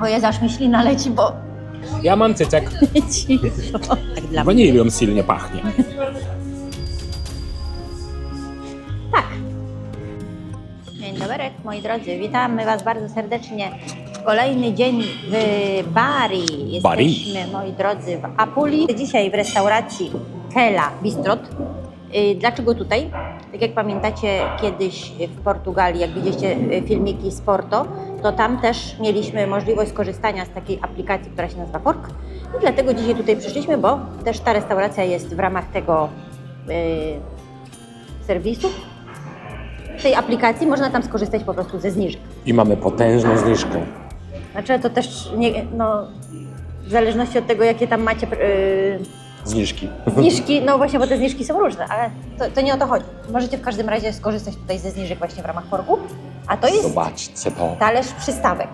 O Jezu, aż mi ślina leci, bo Ja mam cycek. cicho. Tak dla mnie. Wanilią silnie pachnie. Tak. Dzień dobry, moi drodzy. Witamy Was bardzo serdecznie. Kolejny dzień w Bari. Bari. Jesteśmy, moi drodzy, w Apuli. Dzisiaj w restauracji Kela Bistrot. Y, Dlaczego tutaj? Tak jak pamiętacie, kiedyś w Portugalii, jak widzieliście y, filmiki z Porto, to tam też mieliśmy możliwość skorzystania z takiej aplikacji, która się nazywa Fork. I dlatego dzisiaj tutaj przyszliśmy, bo też ta restauracja jest w ramach tego y, serwisu. W tej aplikacji można tam skorzystać po prostu ze zniżek. I mamy potężną zniżkę. Znaczy to też nie, no, w zależności od tego, jakie tam macie yy, Zniżki. zniżki, no właśnie, bo te zniżki są różne, ale to, to nie o to chodzi. Możecie w każdym razie skorzystać tutaj ze zniżek właśnie w ramach korku, a to jest Zobaczcie to. talerz przystawek.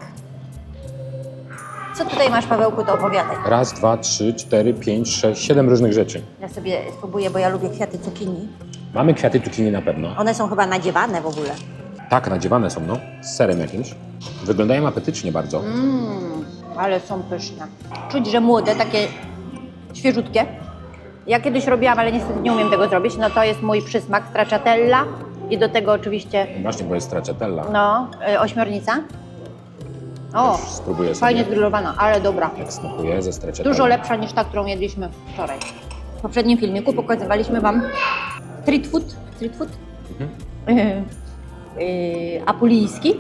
Co tutaj masz, Pawełku, do opowiadać? Raz, dwa, trzy, cztery, pięć, sześć, siedem różnych rzeczy. Ja sobie spróbuję, bo ja lubię kwiaty cukinii. Mamy kwiaty cukinii na pewno. One są chyba nadziewane w ogóle. Tak, nadziewane są, no. Z serem jakimś. Wyglądają apetycznie bardzo. Mmm, ale są pyszne. Czuć, że młode, takie świeżutkie. Ja kiedyś robiłam, ale niestety nie umiem tego zrobić. No to jest mój przysmak stracciatella i do tego oczywiście Właśnie, bo jest stracciatella. no, y, ośmiornica. O, Też spróbuję sobie. fajnie zgrillowana, ale dobra. Jak smakuje ze stracciatella. Dużo lepsza niż ta, którą jedliśmy wczoraj. W poprzednim filmiku pokazywaliśmy Wam street food, street food Mhm. yy, yy, apulijski.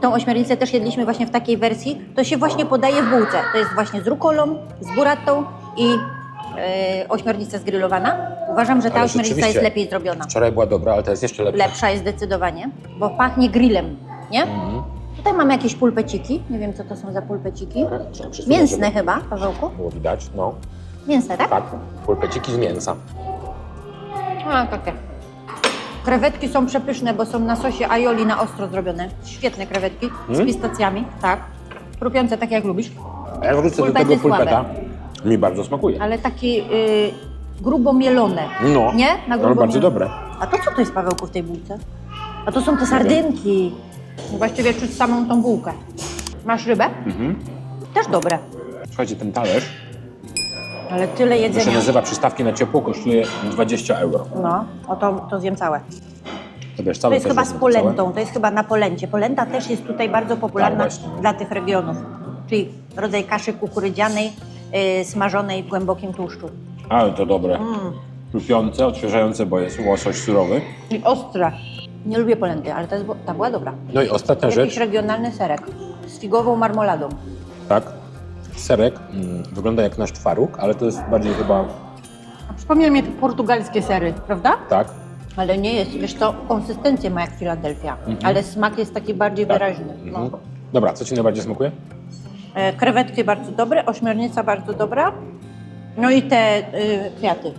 Tą ośmiornicę też jedliśmy właśnie w takiej wersji. To się właśnie podaje w bułce. To jest właśnie z rukolą, z burattą i ośmiornica zgrillowana. Uważam, że ta ośmiornica jest lepiej zrobiona. Wczoraj była dobra, ale to jest jeszcze lepsza. Lepsza jest zdecydowanie, bo pachnie grillem, nie? Mhm. Tutaj mamy jakieś pulpeciki. Nie wiem, co to są za pulpeciki. Trzeba Mięsne żeby chyba, Pawełku? Było widać, no. Mięsne, tak? Tak, pulpeciki z mięsa. A, takie. Krewetki są przepyszne, bo są na sosie aioli na ostro zrobione. Świetne krewetki z Mm? pistacjami, tak. Chrupiące, tak jak lubisz, A ja wrócę do Pulpety tego słabe. Mi bardzo smakuje. ale takie y, grubo mielone. No, Nie? Na ale grubo bardzo mielone. dobre. A to co to jest, Pawełku, w tej bułce? A to są te sardynki. Właściwie czuć samą tą bułkę. Masz rybę? Mhm. Też dobre. Słuchajcie, ten talerz, Ale tyle to się jedzenia. nazywa przystawki na ciepło, kosztuje 20 euro. No, o to, to zjem całe. To wiesz, To całe jest chyba z polentą, to jest chyba na polencie. Polenta też jest tutaj bardzo popularna Tak, właśnie. dla tych regionów. Czyli rodzaj kaszy kukurydzianej, yy, smażonej w głębokim tłuszczu. Ale to dobre. Mm. Chrupiące, odświeżające, bo jest łosoś surowy. I ostre. Nie lubię polenty, ale ta, jest, ta była dobra. No i ostatnia Jakiś rzecz, regionalny serek z figową marmoladą. tak, serek mm, wygląda jak nasz twaróg, ale to jest bardziej chyba, A Przypomina mi portugalskie sery, prawda? tak, Ale nie jest, wiesz to konsystencję ma jak Filadelfia, ale smak jest taki bardziej tak. wyraźny. No. Mhm. Dobra, co Ci najbardziej smakuje? E, Krewetki bardzo dobre, ośmiornica bardzo dobra. No i te y, kwiaty.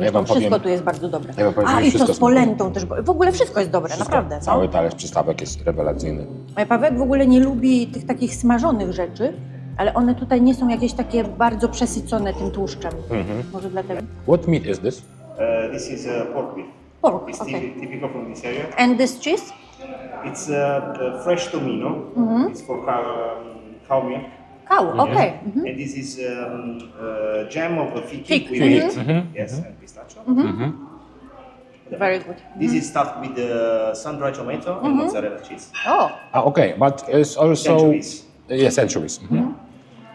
Ja wam wszystko powiem- tu jest bardzo dobre. ja wam powiem, A że i to wszystko z polentą też. bo- W ogóle wszystko jest dobre, Wszystko, naprawdę. No. Cały talerz przystawek jest rewelacyjny. E, Pawełek w ogóle nie lubi tych takich smażonych rzeczy, ale one tutaj nie są jakieś takie bardzo przesycone tym tłuszczem. Mhm. Może dlatego. What meat is this? Uh, this is uh, pork beef. Pork, It's okay. typi- typical from this area. And this cheese? It's uh, uh, fresh tomino. Mm-hmm. It's for um, cow milk. Cow, okej. Mhm. And this is um, uh, jam of the fig, Fig, with mhm. meat. Mhm. Yes, and pistachio. Very good. This is stuffed with the sun-dried tomato and mozzarella cheese. O, Ah, okay, but it's also... Anchovies. Yes, anchovies.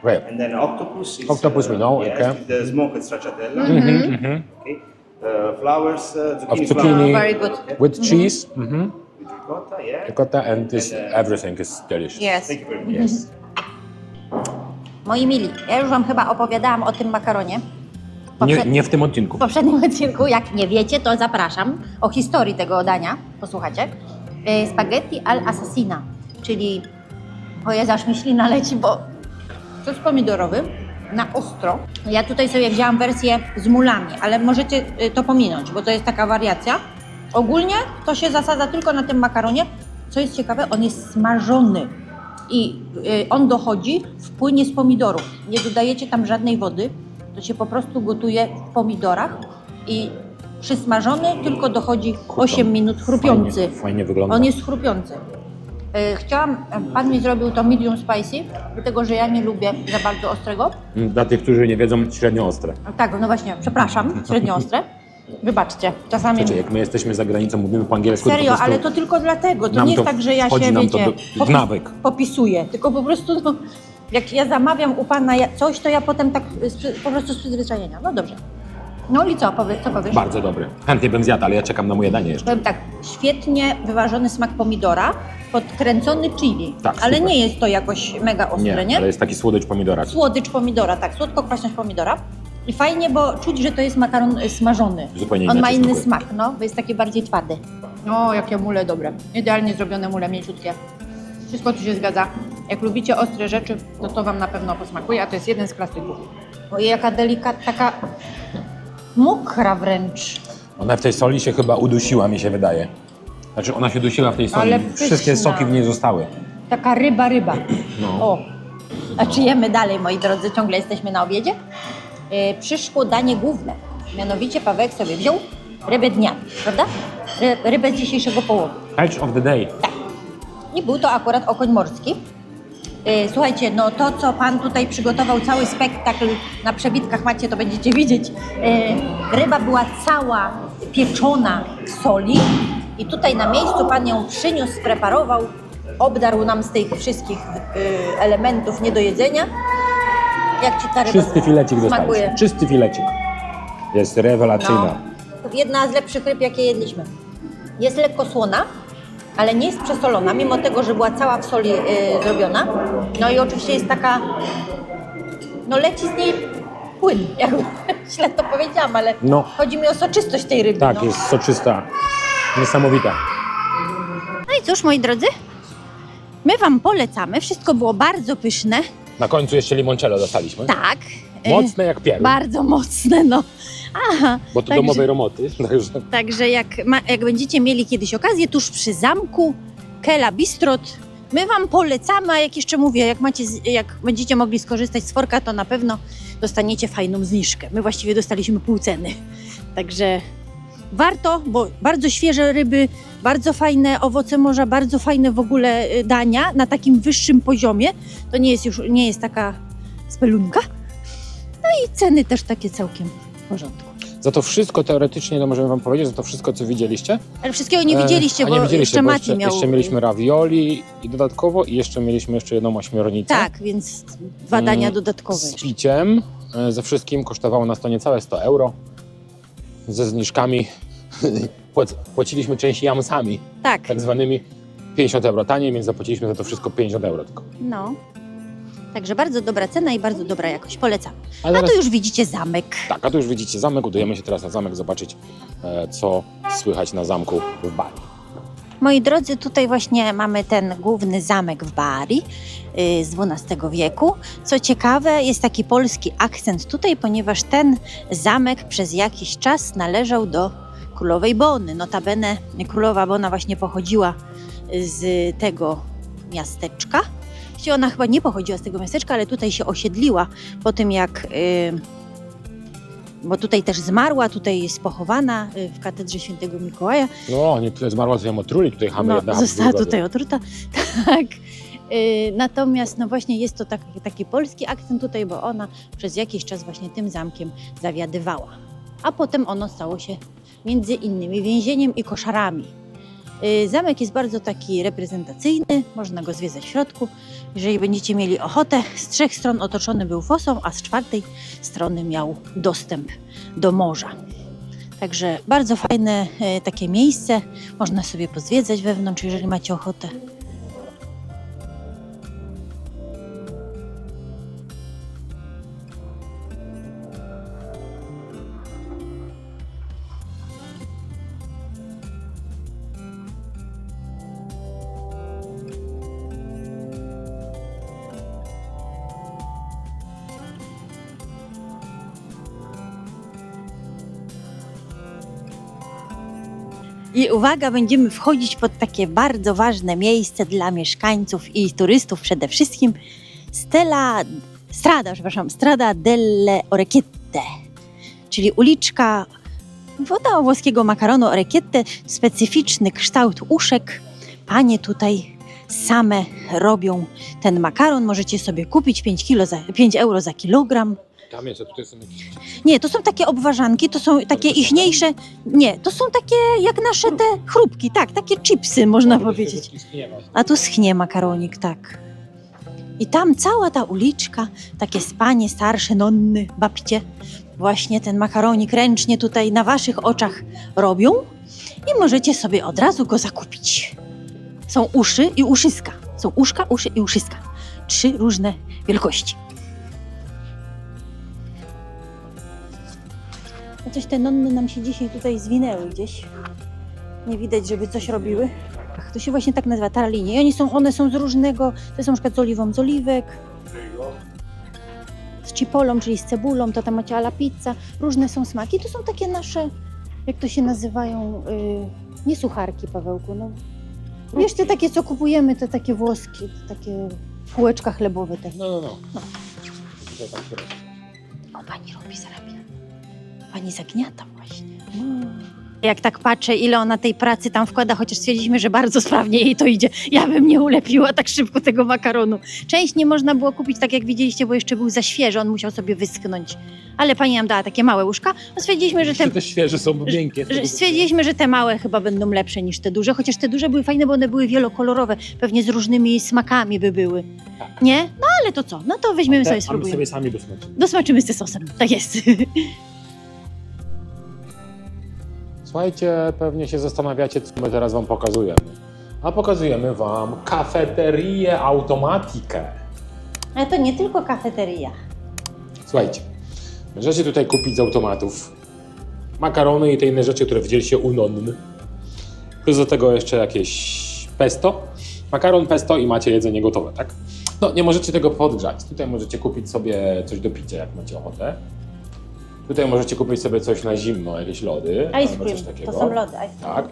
Right. And then octopus is Octopus we know, yes, okay. with the smoked stracciatella. Mm-hmm. Okay. Uh, flowers, uh, Of zucchini, zucchini. very good. With cheese, mhm. with ricotta, yeah. ricotta, and this And, uh, everything is delicious. Yes. Thank you very much. Yes. Moi mili, ja już Wam chyba opowiadałam o tym makaronie. Nie, poprze- nie w tym odcinku. W poprzednim odcinku, jak nie wiecie, to zapraszam o historii tego dania. Posłuchajcie. E, Spaghetti al assassina, czyli o Jezu, aż mi ślina leci, bo sos pomidorowy na ostro. Ja tutaj sobie wzięłam wersję z mulami, ale możecie y, to pominąć, bo to jest taka wariacja. Ogólnie to się zasadza tylko na tym makaronie. Co jest ciekawe, on jest smażony i y, on dochodzi w płynie z pomidorów. Nie dodajecie tam żadnej wody, to się po prostu gotuje w pomidorach i przysmażony tylko dochodzi 8 minut chrupiący. Fajnie, fajnie wygląda. On jest chrupiący. E, Chciałam, pan mi zrobił to medium spicy, dlatego że ja nie lubię za bardzo ostrego. Dla tych, którzy nie wiedzą, średnio ostre. Tak, no właśnie, przepraszam, średnio ostre. Wybaczcie, czasami... Słuchajcie, jak my jesteśmy za granicą, mówimy po angielsku, to Serio, po prostu ale to tylko dlatego. To nie jest to tak, że ja się, nam to wiecie, do- w nawyk. popisuję. Tylko po prostu, no, jak ja zamawiam u pana coś, to ja potem tak przy- po prostu z przyzwyczajenia. No dobrze. No i co, powiedz, co powiesz? Bardzo dobry. Chętnie bym zjadł, ale ja czekam na moje danie jeszcze. Powiem tak, świetnie wyważony smak pomidora, podkręcony chili. Tak, ale super. nie jest to jakoś mega ostre, nie? ale jest taki słodycz pomidora. Słodycz pomidora, tak, słodko-kwaśność pomidora. I fajnie, bo czuć, że to jest makaron y, smażony. Zupełnie On ma inaczej inny smakuje. smak, no, bo jest taki bardziej twardy. O, jakie mule dobre. Idealnie zrobione mule, mięciutkie. Wszystko tu się zgadza. Jak lubicie ostre rzeczy, to to Wam na pewno posmakuje, a to jest jeden z klasyków. Ojej, jaka delikatna, taka mokra wręcz. Ona w tej soli się chyba udusiła, mi się wydaje. Znaczy ona się dusiła w tej soli. Ale Wszystkie soki w niej zostały. Taka ryba, ryba. No. O. A czy jemy dalej, moi drodzy? Ciągle jesteśmy na obiedzie. Yy, przyszło danie główne. Mianowicie Pawełek sobie wziął rybę dnia, prawda? Ry, rybę z dzisiejszego połowu. Catch of the day. I był to akurat okoń morski. Yy, Słuchajcie, no to co Pan tutaj przygotował, cały spektakl na przebitkach macie, to będziecie widzieć. Yy, Ryba była cała pieczona w soli i tutaj na miejscu Pan ją przyniósł, spreparował, obdarł nam z tych wszystkich elementów nie do jedzenia. Jak Ci ta ryba Czysty filecik smakuje? dostaliśmy. Czysty filecik. Jest rewelacyjna. No, jedna z lepszych ryb, jakie jedliśmy. Jest lekko słona, ale nie jest przesolona, mimo tego, że była cała w soli y, zrobiona. No i oczywiście jest taka, no leci z niej płyn, jakby źle to powiedziałam, ale No. chodzi mi o soczystość tej ryby. Tak, no. jest soczysta. Niesamowita. no i cóż, moi drodzy, my Wam polecamy. Wszystko było bardzo pyszne. Na końcu jeszcze limoncello dostaliśmy. Tak. Mocne jak pierw. Bardzo mocne, no. Aha. Bo to domowej roboty. Także Także jak, ma, jak będziecie mieli kiedyś okazję, tuż przy zamku Kela Bistrot, my Wam polecamy, a jak jeszcze mówię, jak, macie, z- jak będziecie mogli skorzystać z forka, to na pewno dostaniecie fajną zniżkę. My właściwie dostaliśmy pół ceny. Także warto, bo bardzo świeże ryby, bardzo fajne owoce morza, bardzo fajne w ogóle y, dania na takim wyższym poziomie. To nie jest już nie jest taka spelunka. No i ceny też takie całkiem w porządku. za to wszystko teoretycznie, to możemy wam powiedzieć, za to wszystko, co widzieliście. Ale wszystkiego nie E, widzieliście, a bo nie widzieliście, jeszcze bo Mati jeszcze, miał... jeszcze mieliśmy ravioli i dodatkowo i jeszcze mieliśmy jeszcze jedną ośmiornicę. Tak, więc dwa dania Mm, dodatkowe. Z jeszcze. piciem, e, ze wszystkim kosztowało nas to niecałe 100 euro. Ze zniżkami płac- płaciliśmy część jamsami, Tak, tak zwanymi 50 euro taniej, więc zapłaciliśmy za to wszystko 50 euro tylko. no. Także bardzo dobra cena i bardzo dobra jakość. Polecam. A A teraz, tu już widzicie zamek. tak, a tu już widzicie zamek, udajemy się teraz na zamek zobaczyć, e, co słychać na zamku w Bari. Moi drodzy, tutaj właśnie mamy ten główny zamek w Bari y, z XII wieku. Co ciekawe, jest taki polski akcent tutaj, ponieważ ten zamek przez jakiś czas należał do królowej Bony. Notabene królowa Bona właśnie pochodziła z tego miasteczka. Ona chyba nie pochodziła z tego miasteczka, ale tutaj się osiedliła po tym jak... y, bo tutaj też zmarła, tutaj jest pochowana y, w katedrze świętego Mikołaja. No, nie tyle zmarła, co ją otruli, tutaj chamy No, jedna została druga. tutaj otruta. Tak. Yy, natomiast no właśnie jest to taki, taki polski akcent tutaj, bo ona przez jakiś czas właśnie tym zamkiem zawiadywała. A potem ono stało się między innymi więzieniem i koszarami. Yy, zamek jest bardzo taki reprezentacyjny, można go zwiedzać w środku. Jeżeli będziecie mieli ochotę, z trzech stron otoczony był fosą, a z czwartej strony miał dostęp do morza. Także bardzo fajne e, takie miejsce. Można sobie pozwiedzać wewnątrz, jeżeli macie ochotę. I uwaga, będziemy wchodzić pod takie bardzo ważne miejsce dla mieszkańców i turystów przede wszystkim. Stella, strada, przepraszam, Strada delle Orecchiette, czyli uliczka woda włoskiego makaronu orecchiette, specyficzny kształt uszek. Panie tutaj same robią ten makaron. Możecie sobie kupić 5, kilo za, 5 euro za kilogram. Tutaj są jakieś... Nie, to są takie obwarzanki, to są takie ichniejsze. Nie, to są takie jak nasze te chrupki, tak, takie chipsy można powiedzieć. A tu schnie makaronik, tak. I tam cała ta uliczka, takie spanie starsze, nonny, babcie, właśnie ten makaronik ręcznie tutaj na waszych oczach robią i możecie sobie od razu go zakupić. Są uszy i uszyska. Są uszka, uszy i uszyska. Trzy różne wielkości. Coś te nonny nam się dzisiaj tutaj zwinęły gdzieś. Nie widać, żeby coś robiły. Ach, to się właśnie tak nazywa, taralinie. I oni są, one są z różnego, to są na przykład z oliwą z oliwek, z chipolą, czyli z cebulą, to tam macie ala pizza. Różne są smaki. To są takie nasze, jak to się nazywają, yy, nie sucharki, Pawełku, no. Wiesz, te takie, co kupujemy, te takie włoski, te takie kółeczka chlebowe te. No, no, no. Robi. O, pani robi, zarabia. Pani zagniata właśnie. Jak tak patrzę, ile ona tej pracy tam wkłada, chociaż stwierdziliśmy, że bardzo sprawnie jej to idzie. Ja bym nie ulepiła tak szybko tego makaronu. Część nie można było kupić, tak jak widzieliście, bo jeszcze był za świeży, on musiał sobie wyschnąć. Ale pani nam dała takie małe łóżka. No stwierdziliśmy, że te, te świeże są miękkie. że stwierdziliśmy, że te małe chyba będą lepsze niż te duże, chociaż te duże były fajne, bo one były wielokolorowe, pewnie z różnymi smakami by były. Nie? No ale to co? No to weźmiemy sobie, a my spróbujemy. sobie sami dosmaczymy. Dosmaczymy z sosem. Tak jest. Słuchajcie, pewnie się zastanawiacie, co my teraz wam pokazujemy. A pokazujemy wam kafeterię automatikę. Ale to nie tylko kafeteria. Słuchajcie, możecie tutaj kupić z automatów makarony i te inne rzeczy, które widzieliście u Nonny. Plus do tego jeszcze jakieś pesto. Makaron, pesto i macie jedzenie gotowe, tak? No, nie możecie tego podgrzać. Tutaj możecie kupić sobie coś do picia, jak macie ochotę. Tutaj możecie kupić sobie coś na zimno, jakieś lody Ice albo cream. coś takiego. To są lody. Ice cream. Tak.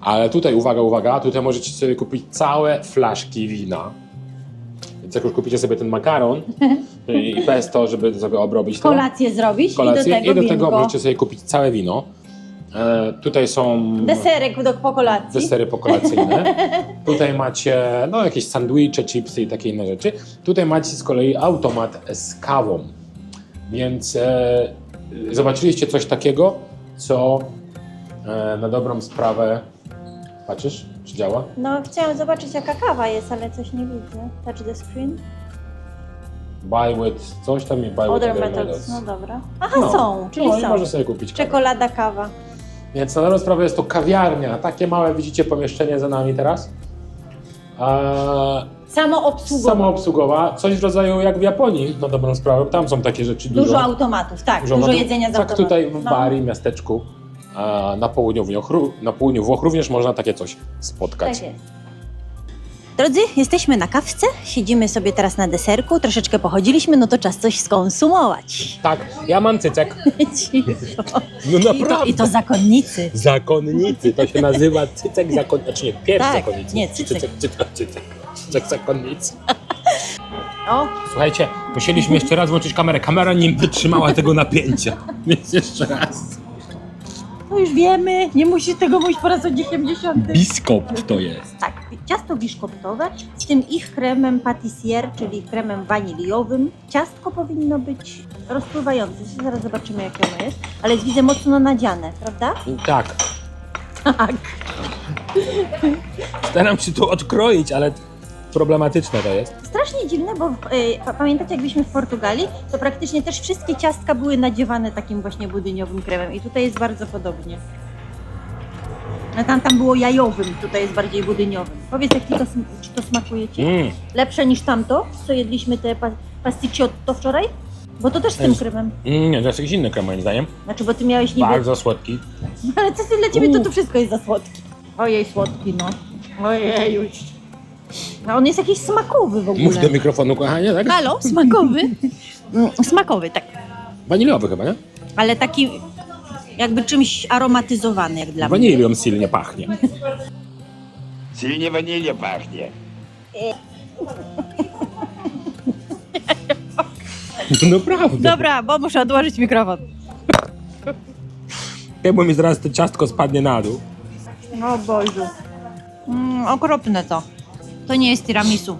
Ale tutaj, uwaga, uwaga, tutaj możecie sobie kupić całe flaszki wina. Więc jak już kupicie sobie ten makaron i pesto, żeby sobie obrobić to, Kolację zrobić kolację, i do tego, winko. możecie sobie kupić całe wino. E, tutaj są Deserek do, po kolacji. desery pokolacyjne. tutaj macie no, jakieś sandwicze, chipsy i takie inne rzeczy. Tutaj macie z kolei automat z kawą. Więc e, zobaczyliście coś takiego, co e, na dobrą sprawę. Patrzysz, czy działa? No chciałam zobaczyć jaka kawa jest, ale coś nie widzę. Touch the screen. Buy with coś tam i buy with Other methods. No dobra. Aha, No. są, czyli no, i są. może sobie kupić kawę. Czekolada, kawa. Więc na dobrą sprawę jest to kawiarnia. Takie małe widzicie pomieszczenie za nami teraz. Samoobsługowa. samoobsługowa, coś w rodzaju jak w Japonii, na dobrą sprawę. Tam są takie rzeczy dużo. Dużo automatów, tak. Dużo, automatów. jedzenia z Tak automatu. tutaj w No. Bari, miasteczku, na południu, Włoch, na południu Włoch również można takie coś spotkać. Tak jest. Drodzy, jesteśmy na kawce, siedzimy sobie teraz na deserku, troszeczkę pochodziliśmy, no to czas coś skonsumować. Tak, ja mam cycek. Cicho. No I to, naprawdę. I to zakonnicy. Zakonnicy, to się nazywa cycek zakonnicy, znaczy nie, pierś Tak, zakonnicy. nie, cycek. Cycek, cycek, cycek, cycek zakonnicy. O, Słuchajcie, musieliśmy jeszcze raz włączyć kamerę. Kamera nie wytrzymała tego napięcia. Więc jeszcze raz. to już wiemy, nie musisz tego mówić po raz 80. Biskop to jest. Tak, ciasto biszkoptowe z tym ich kremem patissier, czyli kremem waniliowym. Ciastko powinno być rozpływające się, zaraz zobaczymy jakie ono jest, ale jest widzę mocno nadziane, prawda? Tak. Tak. Staram się to odkroić, ale problematyczne to jest. Strasznie dziwne, bo y, pa- pamiętacie jak byliśmy w Portugalii, to praktycznie też wszystkie ciastka były nadziewane takim właśnie budyniowym kremem i tutaj jest bardzo podobnie. A tam, tam było jajowym, tutaj jest bardziej budyniowym. Powiedz, jak ci to, sm- czy to smakuje Ci? Mm. Lepsze niż tamto, co jedliśmy te pa- pasticciotto wczoraj? Bo to też z tym Jest. kremem. Mm, nie, to jest jakiś inny krem moim zdaniem. Znaczy, bo ty miałeś niby... Bardzo słodki. Ale co ty dla ciebie, to to wszystko jest za słodki. Ojej, słodki, no. Ojej, już. No on jest jakiś smakowy w ogóle. Mów do mikrofonu, kochanie, tak? Halo, smakowy? Mm, Smakowy, tak. Waniliowy chyba, nie? Ale taki jakby czymś aromatyzowany, jak dla mnie. Wanilią silnie pachnie. Silnie wanilia pachnie. Naprawdę. Dobra, bo muszę odłożyć mikrofon. Ja bo mi zaraz to ciastko spadnie na dół. O Boże. Mm, okropne to. To nie jest tiramisu.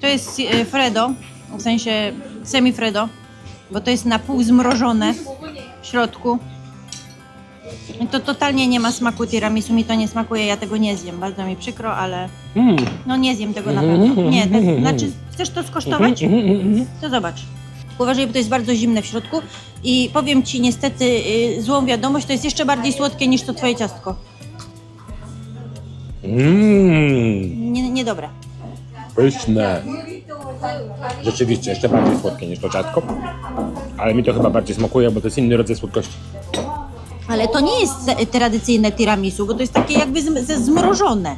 To jest e, Fredo, w sensie semi-Fredo, bo to jest na pół zmrożone w środku. I to totalnie nie ma smaku tiramisu, mi to nie smakuje, ja tego nie zjem. Bardzo mi przykro, ale Mm. no nie zjem tego na pewno. Nie, te, znaczy chcesz to skosztować? Mhm, mhm. To zobacz. Uważaj, bo to jest bardzo zimne w środku i powiem Ci niestety y, złą wiadomość, to jest jeszcze bardziej słodkie niż to Twoje ciastko. Mm. Nie, niedobre. Pyszne. Rzeczywiście, jeszcze bardziej słodkie niż to ciastko. Ale mi to chyba bardziej smakuje, bo to jest inny rodzaj słodkości. Ale to nie jest tradycyjne tiramisu, bo to jest takie jakby zm- ze- zmrożone.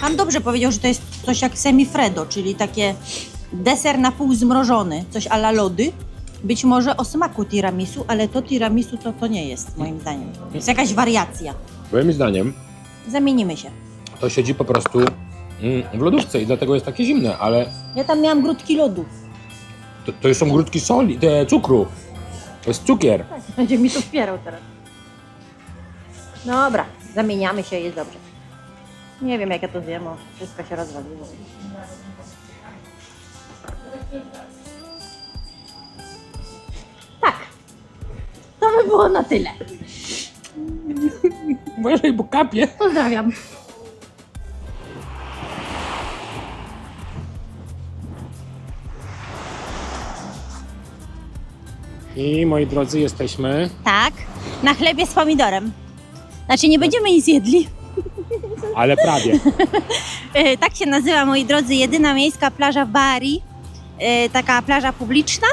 Pan dobrze powiedział, że to jest coś jak semifredo, czyli takie deser na pół zmrożony, coś a la lody. Być może o smaku tiramisu, ale to tiramisu to, to nie jest, moim zdaniem. To jest jakaś wariacja. Moim zdaniem Zamienimy się. To siedzi po prostu mm, w lodówce i dlatego jest takie zimne, ale Ja tam miałam grudki lodów. to, to już są grudki soli, te cukru. To jest cukier. Będzie mi to wspierał teraz. Dobra, zamieniamy się, jest dobrze. Nie wiem, jak ja to zjem, o, wszystko się rozwaliło. Tak. To by było na tyle. Uważaj, bo kapie. Pozdrawiam. I moi drodzy, jesteśmy. Tak, na chlebie z pomidorem. Znaczy, nie będziemy nic jedli. Ale prawie. E, Tak się nazywa, moi drodzy, jedyna miejska plaża w Bari. E, Taka plaża publiczna.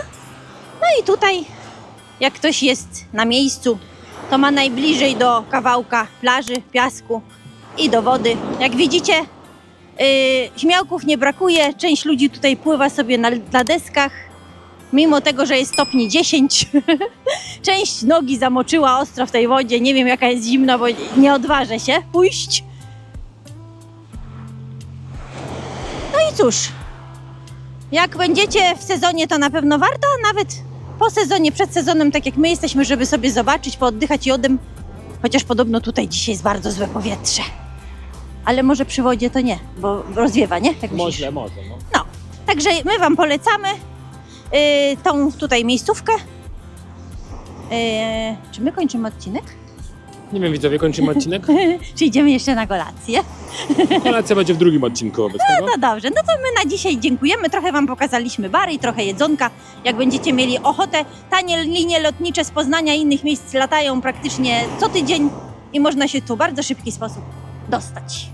No i tutaj, jak ktoś jest na miejscu, to ma najbliżej do kawałka plaży, piasku i do wody. Jak widzicie, e, śmiałków nie brakuje. Część ludzi tutaj pływa sobie na, na deskach, mimo tego, że jest stopni 10. Część nogi zamoczyła ostro w tej wodzie. Nie wiem, jaka jest zimna, bo nie odważę się pójść. No i cóż, jak będziecie w sezonie, to na pewno warto, nawet po sezonie, przed sezonem, tak jak my jesteśmy, żeby sobie zobaczyć, pooddychać jodem. Chociaż podobno tutaj dzisiaj jest bardzo złe powietrze. Ale może przy wodzie to nie, bo rozwiewa, nie? Tak myślisz? Może, może. No. No, także my Wam polecamy tą tutaj miejscówkę. Yy, czy my kończymy odcinek? Nie wiem, widzowie, kończymy odcinek. czy idziemy jeszcze na kolację? Kolacja będzie w drugim odcinku wobec tego. No dobrze, no to my na dzisiaj dziękujemy. Trochę Wam pokazaliśmy bary i trochę jedzonka. Jak będziecie mieli ochotę, tanie linie lotnicze z Poznania i innych miejsc latają praktycznie co tydzień i można się tu w bardzo szybki sposób dostać.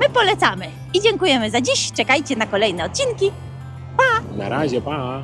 My polecamy i dziękujemy za dziś. Czekajcie na kolejne odcinki. Na razie, pa.